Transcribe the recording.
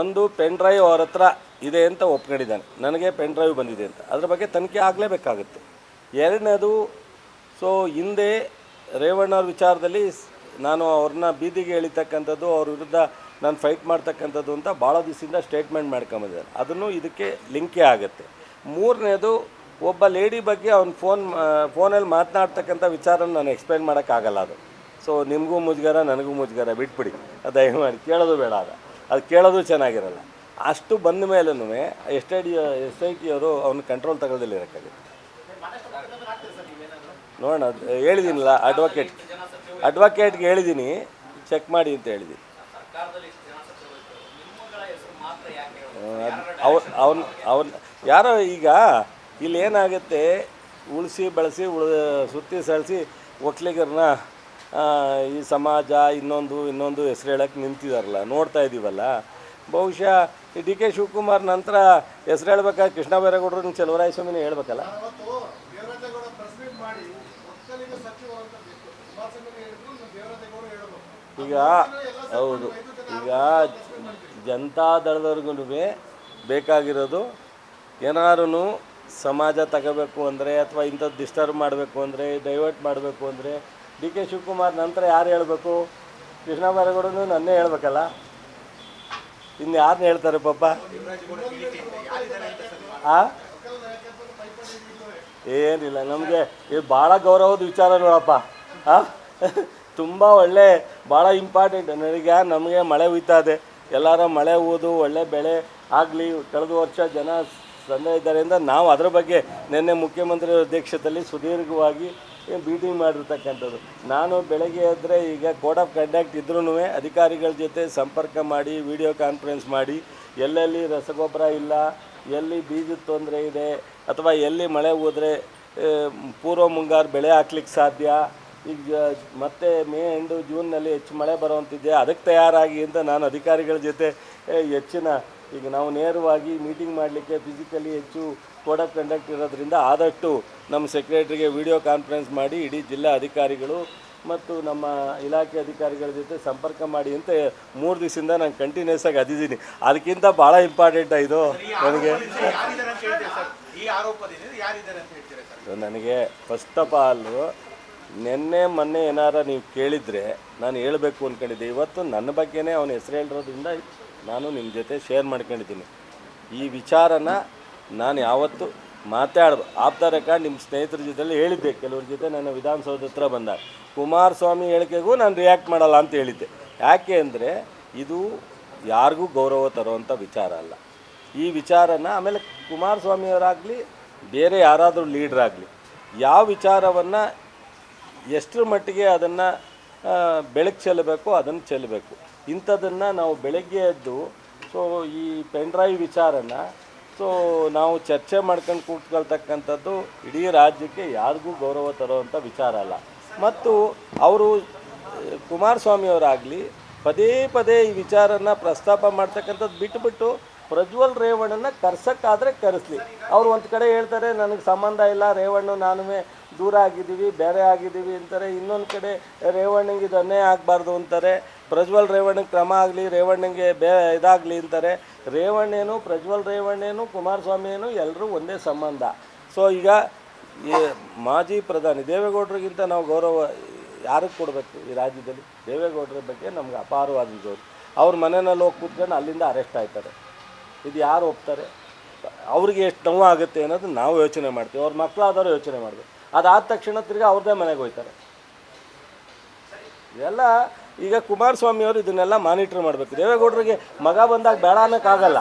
ಒಂದು pen drive ಅವ್ರ ಹತ್ರ ಇದೆ ಅಂತ ಒಪ್ಕೊಂಡಿದ್ದಾನೆ. ನನಗೆ ಪೆನ್ ಡ್ರೈವ್ ಬಂದಿದೆ ಅಂತ. ಅದ್ರ ಬಗ್ಗೆ ತನಿಖೆ ಆಗಲೇಬೇಕಾಗುತ್ತೆ. ಎರಡನೇದು ಸೊ ಹಿಂದೆ ರೇವಣ್ಣವ್ರ ವಿಚಾರದಲ್ಲಿ ನಾನು ಅವ್ರನ್ನ ಬೀದಿಗೆ ಎಳಿತಕ್ಕಂಥದ್ದು, ಅವ್ರ ವಿರುದ್ಧ ನಾನು ಫೈಟ್ ಮಾಡ್ತಕ್ಕಂಥದ್ದು ಅಂತ ಭಾಳ ದಿವಸದಿಂದ ಸ್ಟೇಟ್ಮೆಂಟ್ ಮಾಡ್ಕೊಂಬಂದಿದ್ದಾನೆ. ಅದನ್ನು ಇದಕ್ಕೆ ಲಿಂಕೇ ಆಗುತ್ತೆ. ಮೂರನೇದು, ಒಬ್ಬ ಲೇಡಿ ಬಗ್ಗೆ ಅವ್ನ ಫೋನ್ ಫೋನಲ್ಲಿ ಮಾತನಾಡ್ತಕ್ಕಂಥ ವಿಚಾರನ ನಾನು ಎಕ್ಸ್ಪ್ಲೈನ್ ಮಾಡೋಕ್ಕಾಗಲ್ಲ ಅದು. ಸೊ ನಿಮಗೂ ಮುಜುಗರ, ನನಗೂ ಮುಜುಗರ, ಬಿಟ್ಬಿಡಿ. ದಯಮಾಡಿ ಕೇಳೋದು ಬೇಡ ಅದು ಅದು ಕೇಳೋದು ಚೆನ್ನಾಗಿರಲ್ಲ. ಅಷ್ಟು ಬಂದ ಮೇಲೂ S I D S I T ಅವರು ಅವ್ನ ಕಂಟ್ರೋಲ್ ತಗೊಳ್ದಲ್ಲಿ ಇರೋಕ್ಕಾಗುತ್ತೆ ನೋಡೋಣ ಹೇಳಿದ್ದೀನಲ್ಲ ಅಡ್ವೊಕೇಟ್ ಅಡ್ವೊಕೇಟ್ಗೆ ಹೇಳಿದ್ದೀನಿ ಚೆಕ್ ಮಾಡಿ ಅಂತ ಹೇಳಿದ್ದೀನಿ ಅವ್ನು ಅವನ್ ಅವನ್, ಯಾರೋ ಈಗ ಇಲ್ಲಿ ಏನಾಗುತ್ತೆ ಉಳಿಸಿ, ಬೆಳೆಸಿ ಉಳ ಸುತ್ತಿ, ಸಳಿಸಿ ಒಕ್ಕಲಿಗರನ್ನ ಈ ಸಮಾಜ ಇನ್ನೊಂದು ಇನ್ನೊಂದು ಹೆಸರು ಹೇಳೋಕ್ಕೆ ನಿಂತಿದಾರಲ್ಲ, ನೋಡ್ತಾ ಇದ್ದೀವಲ್ಲ ಬಹುಶಃ ಈ ಡಿ ಕೆ ಶಿವಕುಮಾರ್ ನಂತರ ಹೆಸರು ಹೇಳ್ಬೇಕಾದ್ರೆ ಕೃಷ್ಣ ಬೈರೇಗೌಡರು ಸ್ವಾಮಿನೇ ಹೇಳ್ಬೇಕಲ್ಲ? ಈಗ ಹೌದು, ಈಗ ಜನತಾದಳದವ್ರಿಗೂ ಬೇಕಾಗಿರೋದು ಏನಾರು ಸಮಾಜ ತಗೋಬೇಕು ಅಂದರೆ ಅಥವಾ ಇಂಥದ್ದು ಡಿಸ್ಟರ್ಬ್ ಮಾಡಬೇಕು ಅಂದರೆ ಡೈವರ್ಟ್ ಮಾಡಬೇಕು ಅಂದರೆ ಡಿ ಕೆ ಶಿವಕುಮಾರ್ ನಂತರ ಯಾರು ಹೇಳಬೇಕು? ಕೃಷ್ಣ ಬೈರೇಗೌಡನು ನನ್ನೇ ಹೇಳ್ಬೇಕಲ್ಲ. ಇನ್ನು ಯಾರನ್ನ ಹೇಳ್ತಾರೆ ಪಾಪ? ಆ? ಏನಿಲ್ಲ, ನಮಗೆ ಇದು ಭಾಳ ಗೌರವದ ವಿಚಾರ ನೋಡಪ್ಪ. ತುಂಬ ಒಳ್ಳೆ, ಭಾಳ ಇಂಪಾರ್ಟೆಂಟ್ ನನಗೆ, ನಮಗೆ ಮಳೆ ಹುಯ್ತಾ ಇದೆ. ಎಲ್ಲರ ಮಳೆ ಹೋದು ಒಳ್ಳೆ ಬೆಳೆ ಆಗಲಿ, ಕಳೆದ ವರ್ಷ ಜನ ಸಂದ ಇದ್ದಾರೆಂದ ನಾವು ಅದರ ಬಗ್ಗೆ ನಿನ್ನೆ ಮುಖ್ಯಮಂತ್ರಿ ಅಧ್ಯಕ್ಷತೆಯಲ್ಲಿ ಸುದೀರ್ಘವಾಗಿ ಮೀಟಿಂಗ್ ಮಾಡಿರ್ತಕ್ಕಂಥದ್ದು. ನಾನು ಬೆಳಗ್ಗೆ ಆದರೆ ಈಗ ಕೋಡ್ ಆಫ್ ಕಂಡಕ್ಟ್ ಇದ್ರೂ ಅಧಿಕಾರಿಗಳ ಜೊತೆ ಸಂಪರ್ಕ ಮಾಡಿ ವಿಡಿಯೋ ಕಾನ್ಫರೆನ್ಸ್ ಮಾಡಿ, ಎಲ್ಲೆಲ್ಲಿ ರಸಗೊಬ್ಬರ ಇಲ್ಲ, ಎಲ್ಲಿ ಬೀಜದ ತೊಂದರೆ ಇದೆ, ಅಥವಾ ಎಲ್ಲಿ ಮಳೆ ಹೋದರೆ ಪೂರ್ವ ಮುಂಗಾರು ಬೆಳೆ ಹಾಕ್ಲಿಕ್ಕೆ ಸಾಧ್ಯ, ಈಗ ಮತ್ತೆ ಮೇ ಎಂಡು ಜೂನ್ನಲ್ಲಿ ಹೆಚ್ಚು ಮಳೆ ಬರುವಂತಿದೆ, ಅದಕ್ಕೆ ತಯಾರಾಗಿ ಅಂತ ನಾನು ಅಧಿಕಾರಿಗಳ ಜೊತೆ ಹೆಚ್ಚಿನ ಈಗ ನಾವು ನೇರವಾಗಿ ಮೀಟಿಂಗ್ ಮಾಡಲಿಕ್ಕೆ ಫಿಸಿಕಲಿ ಹೆಚ್ಚು ಕೋಡ್ ಆಫ್ ಕಂಡಕ್ಟ್ ಇರೋದ್ರಿಂದ ಆದಷ್ಟು ನಮ್ಮ ಸೆಕ್ರೆಟ್ರಿಗೆ ವಿಡಿಯೋ ಕಾನ್ಫರೆನ್ಸ್ ಮಾಡಿ ಇಡೀ ಜಿಲ್ಲಾ ಅಧಿಕಾರಿಗಳು ಮತ್ತು ನಮ್ಮ ಇಲಾಖೆ ಅಧಿಕಾರಿಗಳ ಜೊತೆ ಸಂಪರ್ಕ ಮಾಡಿ ಅಂತ ಮೂರು ದಿವಸದಿಂದ ನಾನು ಕಂಟಿನ್ಯೂಸ್ ಆಗಿ ಅದಿದ್ದೀನಿ. ಅದಕ್ಕಿಂತ ಭಾಳ ಇಂಪಾರ್ಟೆಂಟ್ ಇದು ನನಗೆ. ನನಗೆ ಫಸ್ಟ್ ಆಫ್ ಆಲ್ ನಿನ್ನೆ ಮೊನ್ನೆ ಏನಾರ ನೀವು ಕೇಳಿದರೆ ನಾನು ಹೇಳಬೇಕು ಅಂದ್ಕೊಂಡಿದ್ದೆ ಇವತ್ತು ನನ್ನ ಬಗ್ಗೆನೇ ಅವನ ಹೆಸರು ಹೇಳಿರೋದ್ರಿಂದ ನಾನು ನಿಮ್ಮ ಜೊತೆ ಶೇರ್ ಮಾಡ್ಕೊಂಡಿದ್ದೀನಿ. ಈ ವಿಚಾರನ ನಾನು ಯಾವತ್ತು ಮಾತಾಡ ಆಪ್ತ ರೆಕಾರ್ಡ್ ನಿಮ್ಮ ಸ್ನೇಹಿತರ ಜೊತೆಲಿ ಹೇಳಿದ್ದೆ. ಕೆಲವ್ರ ಜೊತೆ ನನ್ನ ವಿಧಾನಸೌಧ ಹತ್ರ ಬಂದಾಗ ಕುಮಾರಸ್ವಾಮಿ ಹೇಳಿಕೆಗೂ ನಾನು ರಿಯಾಕ್ಟ್ ಮಾಡಲ್ಲ ಅಂತ ಹೇಳಿದ್ದೆ. ಯಾಕೆ ಅಂದರೆ ಇದು ಯಾರಿಗೂ ಗೌರವ ತರುವಂಥ ವಿಚಾರ ಅಲ್ಲ. ಈ ವಿಚಾರನ ಆಮೇಲೆ ಕುಮಾರಸ್ವಾಮಿಯವರಾಗಲಿ, ಬೇರೆ ಯಾರಾದರೂ ಲೀಡ್ರಾಗಲಿ ಯಾವ ವಿಚಾರವನ್ನು ಎಷ್ಟರ ಮಟ್ಟಿಗೆ ಅದನ್ನು ಬೆಳಕು ಚೆಲ್ಲಬೇಕು, ಅದನ್ನು ಚೆಲ್ಲಬೇಕು. ಇಂಥದನ್ನು ನಾವು ಬೆಳಗ್ಗೆ ಎದ್ದು ಸೊ ಈ ಪೆನ್ ಡ್ರೈವ್ ವಿಚಾರನ ಸೊ ನಾವು ಚರ್ಚೆ ಮಾಡ್ಕೊಂಡು ಕೂತ್ಕೊಳ್ತಕ್ಕಂಥದ್ದು ಇಡೀ ರಾಜ್ಯಕ್ಕೆ ಯಾರಿಗೂ ಗೌರವ ತರುವಂಥ ವಿಚಾರ ಅಲ್ಲ. ಮತ್ತು ಅವರು ಕುಮಾರಸ್ವಾಮಿಯವರಾಗಲಿ ಪದೇ ಪದೇ ಈ ವಿಚಾರನ ಪ್ರಸ್ತಾಪ ಮಾಡ್ತಕ್ಕಂಥದ್ದು ಬಿಟ್ಟುಬಿಟ್ಟು ಪ್ರಜ್ವಲ್ ರೇವಣ್ಣನ ಕರ್ಸಕ್ಕಾದರೆ ಕರೆಸಲಿ. ಅವ್ರು ಒಂದು ಕಡೆ ಹೇಳ್ತಾರೆ, ನನಗೆ ಸಂಬಂಧ ಇಲ್ಲ, ರೇವಣ್ಣ, ನಾನುವೇ ದೂರ ಆಗಿದ್ದೀವಿ, ಬೇರೆ ಆಗಿದ್ದೀವಿ ಅಂತಾರೆ. ಇನ್ನೊಂದು ಕಡೆ ರೇವಣ್ಣಂಗೆ ಇದು ಅನ್ಯಾಯ ಆಗಬಾರ್ದು ಅಂತಾರೆ. ಪ್ರಜ್ವಲ್ ರೇವಣ್ಣಗೆ ಕ್ರಮ ಆಗಲಿ, ರೇವಣ್ಣಂಗೆ ಬೇ ಇದಾಗಲಿ ಅಂತಾರೆ. ರೇವಣ್ಣೇನು, ಪ್ರಜ್ವಲ್ ರೇವಣ್ಣೇನು, ಕುಮಾರಸ್ವಾಮಿಯೇನು ಎಲ್ಲರೂ ಒಂದೇ ಸಂಬಂಧ. ಸೊ ಈಗ ಮಾಜಿ ಪ್ರಧಾನಿ ದೇವೇಗೌಡರಿಗಿಂತ ನಾವು ಗೌರವ ಯಾರಿಗೆ ಕೊಡಬೇಕು ಈ ರಾಜ್ಯದಲ್ಲಿ? ದೇವೇಗೌಡರ ಬಗ್ಗೆ ನಮ್ಗೆ ಅಪಾರವಾದ ಗೌರವ ಅವ್ರ ಮನೆಯಲ್ಲಿ ಹೋಗಿ ಕೂತ್ಕೊಂಡು ಅಲ್ಲಿಂದ ಅರೆಸ್ಟ್ ಆಯ್ತಾರೆ. ಇದು ಯಾರು ಒಪ್ತಾರೆ? ಅವ್ರಿಗೆ ಎಷ್ಟು ನೋವು ಆಗುತ್ತೆ ಅನ್ನೋದು ನಾವು ಯೋಚನೆ ಮಾಡ್ತೀವಿ. ಅವ್ರ ಮಕ್ಕಳಾದವರು ಯೋಚನೆ ಮಾಡಬೇಕು. ಅದಾದ ತಕ್ಷಣ ತಿರ್ಗಿ ಅವ್ರದ್ದೇ ಮನೆಗೆ ಹೋಗ್ತಾರೆ ಇದೆಲ್ಲ ಈಗ ಕುಮಾರಸ್ವಾಮಿ ಅವರು ಇದನ್ನೆಲ್ಲ ಮಾನಿಟ್ರ್ ಮಾಡಬೇಕು. ದೇವೇಗೌಡರಿಗೆ ಮಗ ಬಂದಾಗ ಬೇಡ ಅನ್ನೋಕ್ಕಾಗಲ್ಲ.